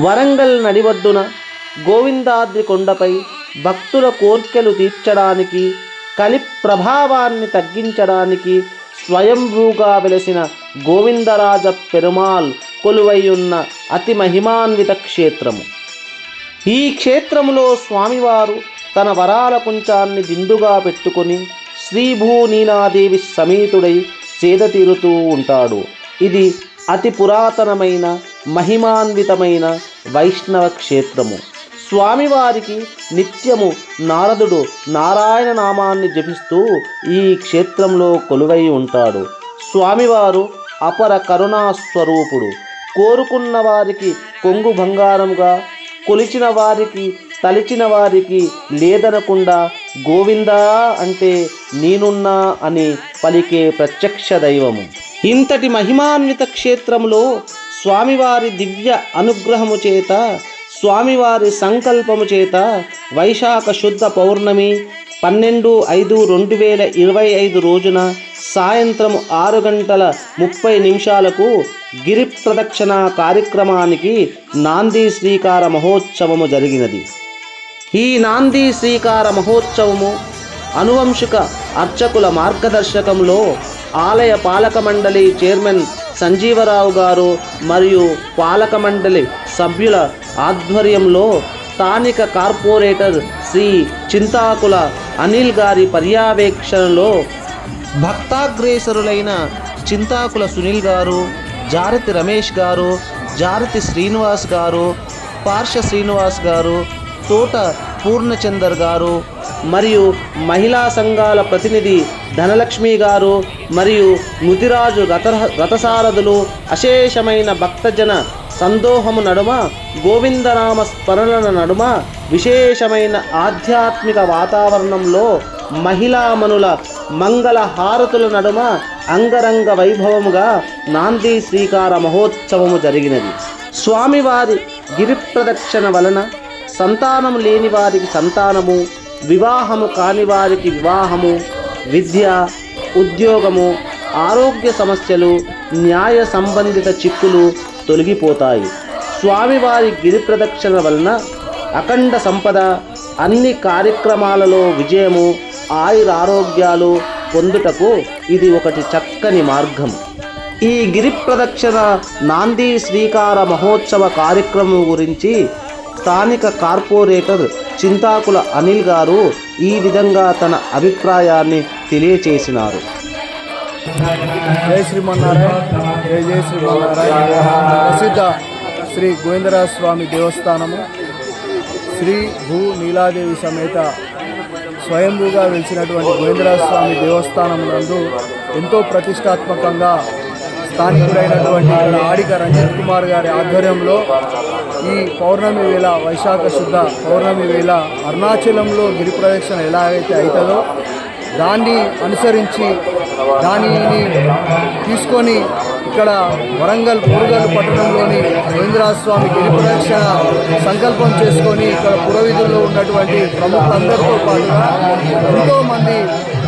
వరంగల్ నడివడ్డున గోవిందాద్రి కొండపై భక్తుల కోర్కెలు తీర్చడానికి కలి ప్రభావాన్ని తగ్గించడానికి స్వయంభూగా వెలసిన గోవిందరాజ పెరుమాల్ కొలువైయున్న అతి మహిమాన్విత క్షేత్రము. ఈ క్షేత్రములో స్వామివారు తన వరాల కుంచాన్ని దిండుగా పెట్టుకొని శ్రీభూనీనాదేవి సమేతుడై సేద తీరుతూ ఉంటాడు. ఇది అతి పురాతనమైన మహిమాన్వితమైన వైష్ణవ క్షేత్రము. స్వామివారికి నిత్యము నారదుడు నారాయణ నామాన్ని జపిస్తూ ఈ క్షేత్రంలో కొలువై ఉంటాడు. స్వామివారు అపర కరుణా స్వరూపుడు. కోరుకున్న వారికి కొంగు బంగారంగా కొలిచిన వారికి తలిచిన వారికి లేదనకుండా గోవిందా అంటే నేనున్నా అని పలికే ప్రత్యక్ష దైవము. ఇంతటి మహిమాన్విత క్షేత్రంలో స్వామివారి దివ్య అనుగ్రహము చేత స్వామివారి సంకల్పము చేత వైశాఖ శుద్ధ పౌర్ణమి పన్నెండు ఐదు రెండు వేల ఇరవై ఐదు రోజున సాయంత్రం ఆరు గంటల ముప్పై నిమిషాలకు గిరి ప్రదక్షిణ కార్యక్రమానికి నాంది శ్రీకార మహోత్సవము జరిగినది. ఈ నాంది శ్రీకార మహోత్సవము అనువంశిక అర్చకుల మార్గదర్శకంలో ఆలయ పాలక మండలి చైర్మన్ సంజీవరావు గారు మరియు పాలక మండలి సభ్యుల ఆధ్వర్యంలో స్థానిక కార్పొరేటర్ శ్రీ చింతాకుల అనిల్ గారి పర్యవేక్షణలో భక్తాగ్రేసరులైన చింతాకుల సునీల్ గారు జారతి రమేష్ గారు జారతి శ్రీనివాస్ గారు పార్ష శ్రీనివాస్ గారు తోట పూర్ణచందర్ గారు మరియు మహిళా సంఘాల ప్రతినిధి ధనలక్ష్మి గారు మరియు ముతిరాజు రథ రథసారథులు అశేషమైన భక్తజన సందోహము నడుమ గోవిందనామ స్మరణల నడుమ విశేషమైన ఆధ్యాత్మిక వాతావరణంలో మహిళామణుల మంగళ హారతుల నడుమ అంగరంగ వైభవముగా నాంది శ్రీకార మహోత్సవము జరిగినది. స్వామివారి గిరి ప్రదక్షిణ వలన సంతానము లేని వారికి సంతానము వివాహము కాని వారికి వివాహము విద్య ఉద్యోగము ఆరోగ్య సమస్యలు న్యాయ సంబంధిత చిక్కులు తొలగిపోతాయి. స్వామివారి గిరి ప్రదక్షిణ వలన అఖండ సంపద అన్ని కార్యక్రమాలలో విజయము ఆయురారోగ్యాలు పొందుటకు ఇది ఒకటి చక్కని మార్గం. ఈ గిరి ప్రదక్షిణ నాంది శ్రీకార మహోత్సవ కార్యక్రమం గురించి స్థానిక కార్పొరేటర్ చింతాకుల అనిల్ గారు ఈ విధంగా తన అభిప్రాయాన్ని తెలియచేసినారు. జై శ్రీమన్నారాయణ జై జై శ్రీమన్నారాయణ. ప్రసిద్ధ శ్రీ గోవిందరాజ స్వామి దేవస్థానము శ్రీ భూ నీలాదేవి సమేత స్వయంభూగా వెలిసినటువంటి గోవిందరాజ స్వామి దేవస్థానం నందు ఎంతో ప్రతిష్టాత్మకంగా స్థానికుడైనటువంటి ఇక్కడ ఆడిక రంజిత్ కుమార్ గారి ఆధ్వర్యంలో ఈ పౌర్ణమి వేళ వైశాఖ శుద్ధ పౌర్ణమి వేళ అరుణాచలంలో గిరి ప్రదక్షిణ ఎలా అయితే అవుతుందో దాన్ని అనుసరించి దానిని తీసుకొని ఇక్కడ వరంగల్ పూరుగల్ పట్టణంలోని రవీంద్రనాథ స్వామి గిరి ప్రదక్షిణ సంకల్పం చేసుకొని ఇక్కడ పురవిధుల్లో ఉన్నటువంటి ప్రముఖులందరితో పాటు ఎంతోమంది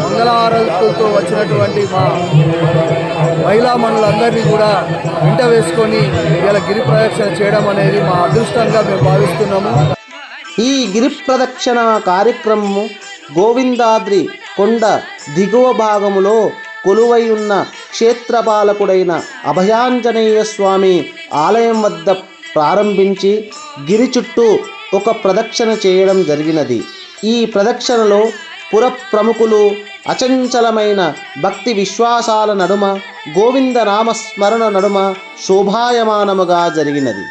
మంగళహారతులతో వచ్చినటువంటి మా మహిళా మనులందరినీ కూడా వెంట వేసుకొని ఇలా గిరి ప్రదక్షిణ చేయడం అనేది మా అదృష్టంగా మేము భావిస్తున్నాము. ఈ గిరి ప్రదక్షిణ కార్యక్రమము గోవిందాద్రి కొండ దిగువ భాగములో కొలువై ఉన్న క్షేత్రపాలకుడైన అభయాంజనేయ స్వామి ఆలయం వద్ద ప్రారంభించి గిరి చుట్టూ ఒక ప్రదక్షిణ చేయడం జరిగినది. ఈ ప్రదక్షిణలో పుర ప్రముఖులు అచంచలమైన భక్తి విశ్వాసాల నడుమ గోవింద నామస్మరణ నడుమ శోభాయమానముగా జరిగినది.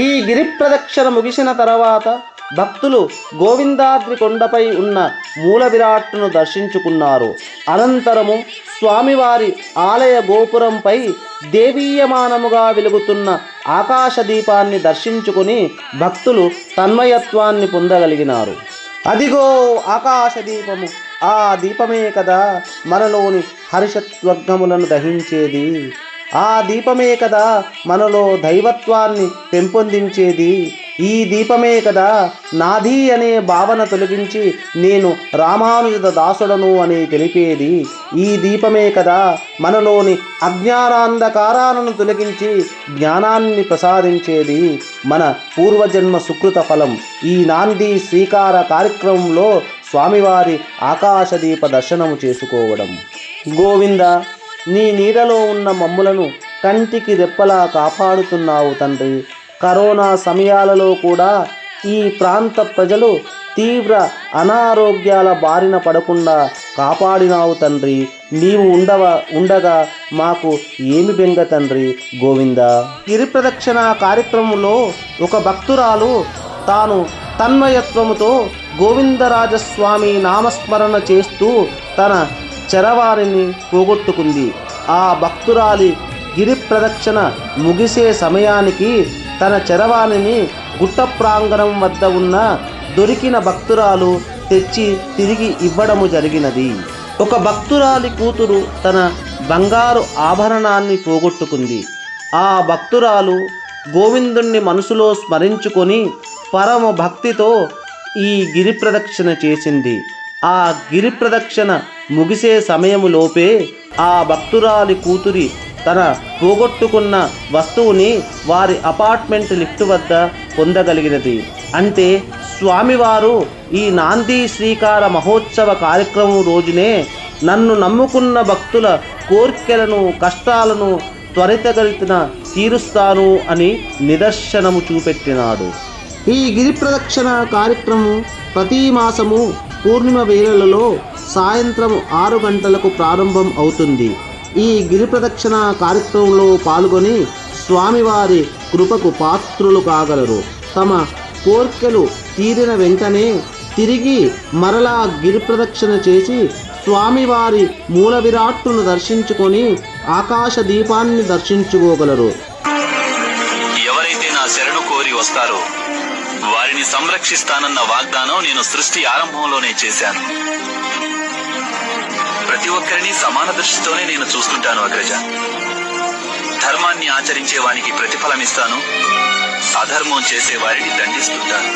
ఈ గిరి ప్రదక్షిణ ముగిసిన తర్వాత భక్తులు గోవిందాద్రి కొండపై ఉన్న మూల విరాట్ను దర్శించుకున్నారు. అనంతరము స్వామివారి ఆలయ గోపురంపై దేవీయమానముగా వెలుగుతున్న ఆకాశ దీపాన్ని దర్శించుకుని భక్తులు తన్మయత్వాన్ని పొందగలిగినారు. అదిగో ఆకాశ దీపము ఆ దీపమే కదా మనలోని హర్షత్వగ్నములను దహించేది. ఆ దీపమే కదా మనలో దైవత్వాన్ని పెంపొందించేది. ఈ దీపమే కదా నాది అనే భావన తొలగించి నేను రామానుజ దాసుడను అని తెలిపేది. ఈ దీపమే కదా మనలోని అజ్ఞానాంధకారాలను తొలగించి జ్ఞానాన్ని ప్రసాదించేది మన పూర్వజన్మ సుకృత ఫలం. ఈ నాంది శ్రీకార కార్యక్రమంలో స్వామివారి ఆకాశదీప దర్శనము చేసుకోవడం. గోవింద నీ నీడలో ఉన్న మమ్ములను కంటికి రెప్పలా కాపాడుతున్నావు తండ్రి. కరోనా సమయాలలో కూడా ఈ ప్రాంత ప్రజలు తీవ్ర అనారోగ్యాల బారిన పడకుండా కాపాడినావు తండ్రి. నీవు ఉండవ ఉండగా మాకు ఏమి బెంగ తండ్రి? గోవింద. గిరి ప్రదక్షిణ కార్యక్రమంలో ఒక భక్తురాలు తాను తన్మయత్వముతో గోవిందరాజస్వామి నామస్మరణ చేస్తూ తన చరవారిని పోగొట్టుకుంది. ఆ భక్తురాలి గిరి ప్రదక్షిణ ముగిసే సమయానికి తన చరవాణిని గుట్ట ప్రాంగణం వద్ద ఉన్న దొరికిన భక్తురాలు తెచ్చి తిరిగి ఇవ్వడము జరిగినది. ఒక భక్తురాలి కూతురు తన బంగారు ఆభరణాన్ని పోగొట్టుకుంది. ఆ భక్తురాలు గోవిందుణ్ణి మనసులో స్మరించుకొని పరమ భక్తితో ఈ గిరి ప్రదక్షిణ చేసింది. ఆ గిరి ప్రదక్షిణ ముగిసే సమయములోపే ఆ భక్తురాలి కూతురి తన పోగొట్టుకున్న వస్తువుని వారి అపార్ట్మెంట్ లిఫ్ట్ వద్ద పొందగలిగినది. అంటే స్వామివారు ఈ నాంది శ్రీకార మహోత్సవ కార్యక్రమం రోజునే నన్ను నమ్ముకున్న భక్తుల కోర్కెలను కష్టాలను త్వరితగలిగిన తీరుస్తాను అని నిదర్శనము చూపెట్టినాడు. ఈ గిరి ప్రదక్షిణ కార్యక్రమం ప్రతి మాసము పూర్ణిమ వేళలలో సాయంత్రం ఆరు గంటలకు ప్రారంభం అవుతుంది. ఈ గిరి ప్రదక్షిణ కార్యక్రమంలో పాల్గొని స్వామివారి కృపకు పాత్రులు కాగలరు. తమ కోర్కెలు తీరిన వెంటనే తిరిగి మరలా గిరి ప్రదక్షిణ చేసి స్వామివారి మూల విరాట్టును దర్శించుకొని ఆకాశ దీపాన్ని దర్శించుకోగలరు. ఎవరైతే నా శరణు కోరి వస్తారో వారిని సంరక్షిస్తానన్న వాగ్దానం నేను సృష్టి ఆరంభంలోనే చేశాను. ప్రతి ఒక్కరిని సమాన దృష్టితోనే నేను చూస్తుంటాను అగ్రజ. ధర్మాన్ని ఆచరించే వానికి ప్రతిఫలమిస్తాను అధర్మం చేసే వారిని దండిస్తుంటాను.